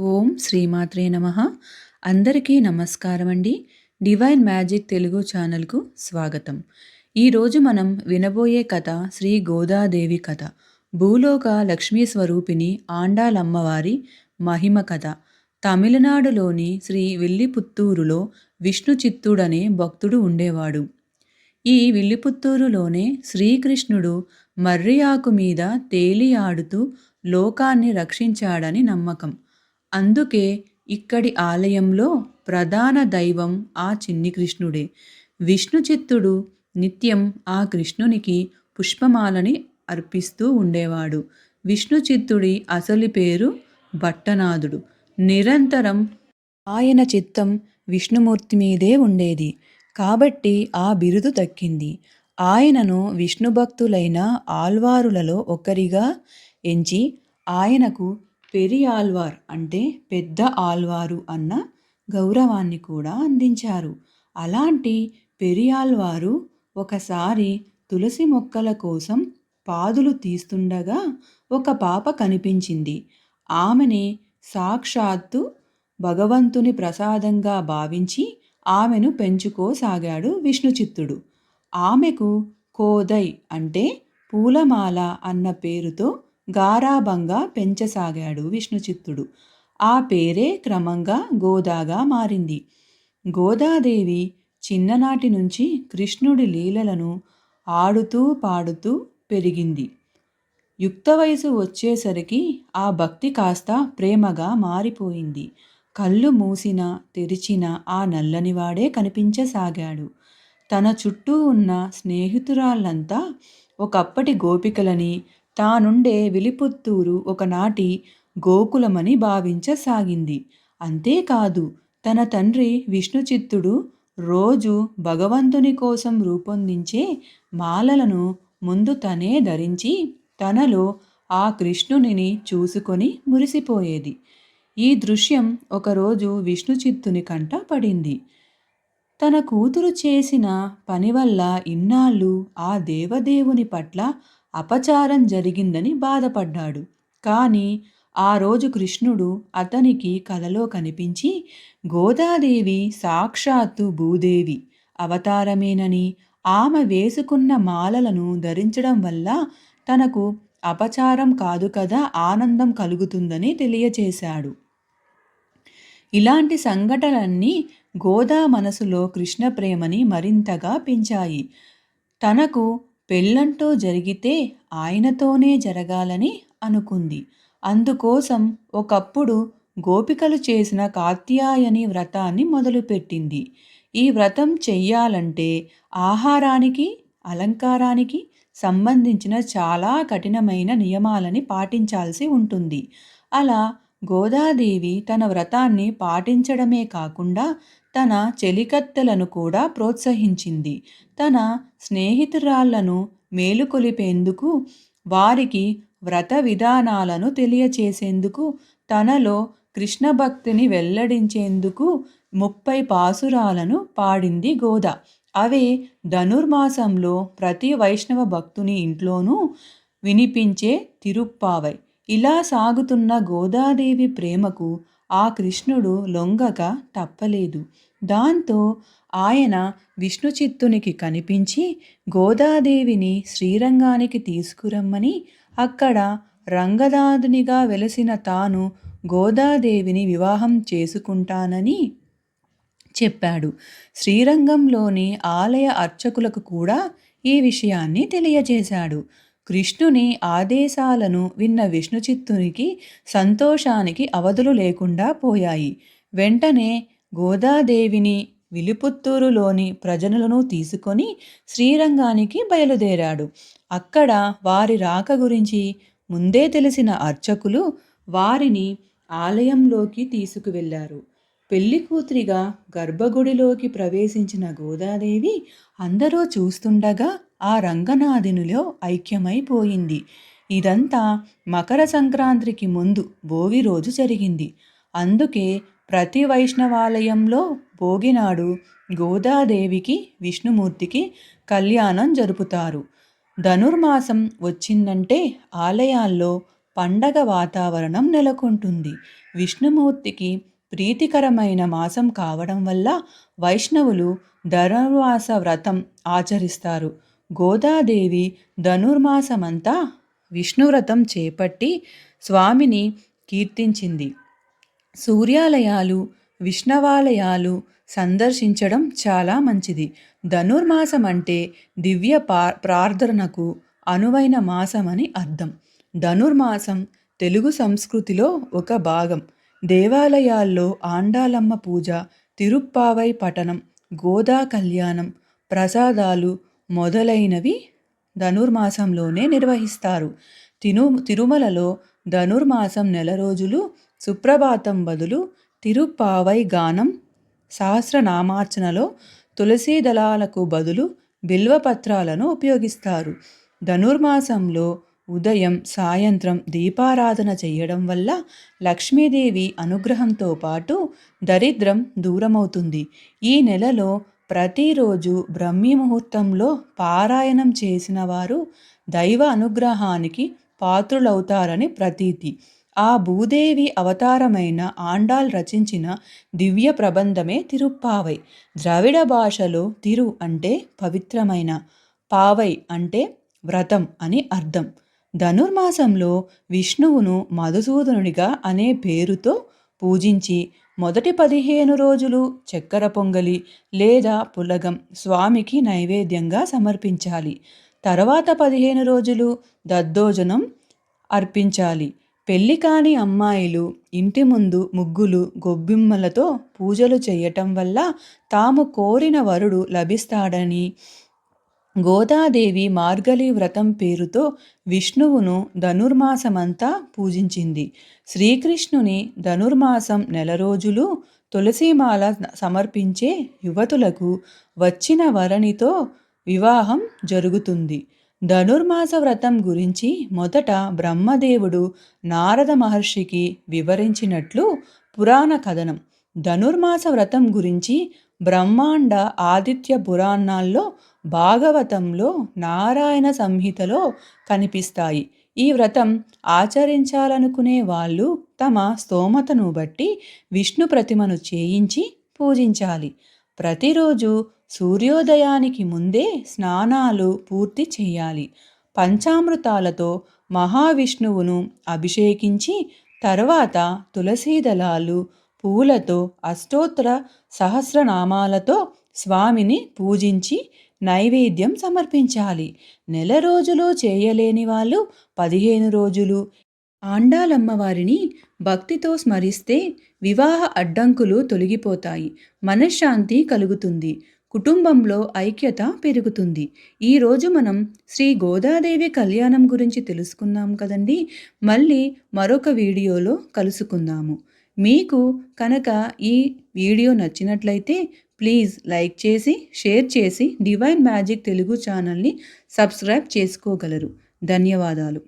ఓం శ్రీమాత్రే నమ. అందరికీ నమస్కారం అండి డివైన్ మ్యాజిక్ తెలుగు ఛానల్కు స్వాగతం. ఈరోజు మనం వినబోయే కథ శ్రీ గోదాదేవి కథ. భూలోక లక్ష్మీ స్వరూపిణి ఆండాలమ్మవారి మహిమ కథ. తమిళనాడులోని శ్రీ విల్లిపుత్తూరులో విష్ణు చిత్తుడనే భక్తుడు ఉండేవాడు. ఈ విల్లిపుత్తూరులోనే శ్రీకృష్ణుడు మర్రియాకు మీద తేలి ఆడుతూ లోకాన్ని రక్షించాడని నమ్మకం. అందుకే ఇక్కడి ఆలయంలో ప్రధాన దైవం ఆ చిన్ని కృష్ణుడే. విష్ణు చిత్తుడు నిత్యం ఆ కృష్ణునికి పుష్పమాలని అర్పిస్తూ ఉండేవాడు. విష్ణు చిత్తుడి అసలు పేరు భట్టనాథుడు. నిరంతరం ఆయన చిత్తం విష్ణుమూర్తి మీదే ఉండేది. కాబట్టి ఆ బిరుదు దక్కింది. ఆయనను విష్ణు భక్తులైన ఆల్వారులలో ఒకరిగా ఎంచి ఆయనకు పెరియాల్వార్ అంటే పెద్ద ఆల్వారు అన్న గౌరవాన్ని కూడా అందించారు. అలాంటి పెరియాల్వారు ఒకసారి తులసి మొక్కల కోసం పాదులు తీస్తుండగా ఒక పాప కనిపించింది. ఆమెని సాక్షాత్తు భగవంతుని ప్రసాదంగా భావించి ఆమెను పెంచుకోసాగాడు విష్ణుచిత్తుడు. ఆమెకు కోదై అంటే పూలమాల అన్న పేరుతో గారాభంగా పెంచసాగాడు విష్ణుచిత్తుడు. ఆ పేరే క్రమంగా గోదాగా మారింది. గోదాదేవి చిన్ననాటి నుంచి కృష్ణుడి లీలలను ఆడుతూ పాడుతూ పెరిగింది. యుక్త వయసు వచ్చేసరికి ఆ భక్తి కాస్త ప్రేమగా మారిపోయింది. కళ్ళు మూసిన తెరిచిన ఆ నల్లనివాడే కనిపించసాగాడు. తన చుట్టూ ఉన్న స్నేహితురాళ్ళంతా ఒకప్పటి గోపికలని తానుండే విలిపుత్తూరు ఒకనాటి గోకులమని భావించసాగింది. అంతేకాదు తన తండ్రి విష్ణుచిత్తుడు రోజు భగవంతుని కోసం రూపొందించే మాలలను ముందు తనే ధరించి తనలో ఆ కృష్ణునిని చూసుకొని మురిసిపోయేది. ఈ దృశ్యం ఒకరోజు విష్ణుచిత్తుని కంట పడింది. తన కూతురు చేసిన పని వల్ల ఇన్నాళ్ళు ఆ దేవదేవుని పట్ల అపచారం జరిగిందని బాధపడ్డాడు. కానీ ఆ రోజు కృష్ణుడు అతనికి కలలో కనిపించి గోదాదేవి సాక్షాత్తు భూదేవి. అవతారమేనని ఆమె వేసుకున్న మాలలను ధరించడం వల్ల తనకు అపచారం కాదు కదా ఆనందం కలుగుతుందని తెలియచేశాడు. ఇలాంటి సంఘటనలన్నీ గోదా మనసులో కృష్ణ ప్రేమని మరింతగా పెంచాయి. తనకు పెళ్ళంటూ జరిగితే ఆయనతోనే జరగాలని అనుకుంది. అందుకోసం ఒకప్పుడు గోపికలు చేసిన కాత్యాయని వ్రతాన్ని మొదలుపెట్టింది. ఈ వ్రతం చెయ్యాలంటే ఆహారానికి అలంకారానికి సంబంధించిన చాలా కఠినమైన నియమాలని పాటించాల్సి ఉంటుంది. అలా గోదాదేవి తన వ్రతాన్ని పాటించడమే కాకుండా తన చెలికత్తెలను కూడా ప్రోత్సహించింది. తన స్నేహితురాళ్ళను మేలుకొలిపేందుకు వారికి వ్రత విధానాలను తెలియచేసేందుకు తనలో కృష్ణ భక్తిని వెల్లడించేందుకు ముప్పై పాసురాలను పాడింది గోద. అవే ధనుర్మాసంలో ప్రతి వైష్ణవ భక్తుని ఇంట్లోనూ వినిపించే తిరుప్పావై. ఇలా సాగుతున్న గోదాదేవి ప్రేమకు ఆ కృష్ణుడు లొంగక తప్పలేదు. దాంతో ఆయన విష్ణుచిత్తునికి కనిపించి గోదాదేవిని శ్రీరంగానికి తీసుకురమ్మని అక్కడ రంగదాదునిగా వెలసిన తాను గోదాదేవిని వివాహం చేసుకుంటానని చెప్పాడు. శ్రీరంగంలోని ఆలయ అర్చకులకు కూడా ఈ విషయాన్ని తెలియజేశాడు. కృష్ణుని ఆదేశాలను విన్న విష్ణుచిత్తునికి సంతోషానికి అవధులు లేకుండా పోయాయి. వెంటనే గోదాదేవిని విలుపుత్తూరులోని ప్రజలను తీసుకొని శ్రీరంగానికి బయలుదేరాడు. అక్కడ వారి రాక గురించి ముందే తెలిసిన అర్చకులు వారిని ఆలయంలోకి తీసుకువెళ్ళారు పెళ్ళి కూతురిగా గర్భగుడిలోకి ప్రవేశించిన గోదాదేవి అందరూ చూస్తుండగా ఆ రంగనాథునిలో ఐక్యమైపోయింది. ఇదంతా మకర సంక్రాంతికి ముందు భోగి రోజు జరిగింది. అందుకే ప్రతి వైష్ణవాలయంలో భోగినాడు గోదాదేవికి విష్ణుమూర్తికి కళ్యాణం జరుపుతారు. ధనుర్మాసం వచ్చిందంటే ఆలయాల్లో పండగ వాతావరణం నెలకొంటుంది. విష్ణుమూర్తికి ప్రీతికరమైన మాసం కావడం వల్ల వైష్ణవులు ధనుర్మాస వ్రతం ఆచరిస్తారు. గోదాదేవి ధనుర్మాసమంతా విష్ణువ్రతం చేపట్టి స్వామిని కీర్తించింది. సూర్యాలయాలు విష్ణవాలయాలు సందర్శించడం చాలా మంచిది. ధనుర్మాసం అంటే దివ్య ప్రార్థనకు అనువైన మాసమని అర్థం. ధనుర్మాసం తెలుగు సంస్కృతిలో ఒక భాగం. దేవాలయాల్లో ఆండాలమ్మ పూజ తిరుప్పావై పఠనం గోదా కళ్యాణం ప్రసాదాలు మొదలైనవి ధనుర్మాసంలోనే నిర్వహిస్తారు. తిను తిరుమలలో ధనుర్మాసం నెల రోజులు సుప్రభాతం బదులు తిరుప్పావై గానం సహస్రనామార్చనలో తులసీ దళాలకు బదులు బిల్వపత్రాలను ఉపయోగిస్తారు. ధనుర్మాసంలో ఉదయం సాయంత్రం దీపారాధన చేయడం వల్ల లక్ష్మీదేవి అనుగ్రహంతో పాటు దరిద్రం దూరమవుతుంది. ఈ నెలలో ప్రతిరోజు బ్రహ్మీ ముహూర్తంలో పారాయణం చేసిన వారు దైవ అనుగ్రహానికి పాత్రులవుతారని ప్రతీతి. ఆ భూదేవి అవతారమైన ఆండాల్ రచించిన దివ్య ప్రబంధమే తిరుప్పావై. ద్రవిడ భాషలో తిరు అంటే పవిత్రమైన పావై అంటే వ్రతం అని అర్థం. ధనుర్మాసంలో విష్ణువును మధుసూదనుడిగా అనే పేరుతో పూజించి మొదటి పదిహేను రోజులు చక్కెర పొంగలి లేదా పులగం స్వామికి నైవేద్యంగా సమర్పించాలి. తర్వాత పదిహేను రోజులు దద్దోజనం అర్పించాలి. పెళ్ళి కాని అమ్మాయిలు ఇంటి ముందు ముగ్గులు గొబ్బిమ్మలతో పూజలు చేయటం వల్ల తాము కోరిన వరుడు లభిస్తాడని గోదాదేవి మార్గలి వ్రతం పేరుతో విష్ణువును ధనుర్మాసమంతా పూజించింది. శ్రీకృష్ణుని ధనుర్మాసం నెల రోజులు తులసీమాల సమర్పించే యువతులకు వచ్చిన వరణితో వివాహం జరుగుతుంది. ధనుర్మాస వ్రతం గురించి మొదట బ్రహ్మదేవుడు నారద మహర్షికి వివరించినట్లు పురాణ కథనం. ధనుర్మాస వ్రతం గురించి బ్రహ్మాండ ఆదిత్య పురాణాల్లో భాగవతంలో నారాయణ సంహితలో కనిపిస్తాయి. ఈ వ్రతం ఆచరించాలనుకునే వాళ్ళు తమ స్తోమతను బట్టి విష్ణు ప్రతిమను చేయించి పూజించాలి. ప్రతిరోజు సూర్యోదయానికి ముందే స్నానాలు పూర్తి చేయాలి. పంచామృతాలతో మహావిష్ణువును అభిషేకించి తర్వాత తులసీదళాలు పూలతో అష్టోత్తర సహస్రనామాలతో స్వామిని పూజించి నైవేద్యం సమర్పించాలి. నెల రోజులు చేయలేని వాళ్ళు పదిహేను రోజులు. ఆండాలమ్మవారిని భక్తితో స్మరిస్తే వివాహ అడ్డంకులు తొలగిపోతాయి. మనశ్శాంతి కలుగుతుంది. కుటుంబంలో ఐక్యత పెరుగుతుంది. ఈరోజు మనం శ్రీ గోదాదేవి కళ్యాణం గురించి తెలుసుకుందాం కదండి? మళ్ళీ మరొక వీడియోలో కలుసుకుందాము. మీకు కనుక ఈ వీడియో నచ్చినట్లయితే ప్లీజ్ లైక్ చేసి షేర్ చేసి డివైన్ మ్యాజిక్ తెలుగు ఛానల్ని సబ్స్క్రైబ్ చేసుకోగలరు. ధన్యవాదాలు.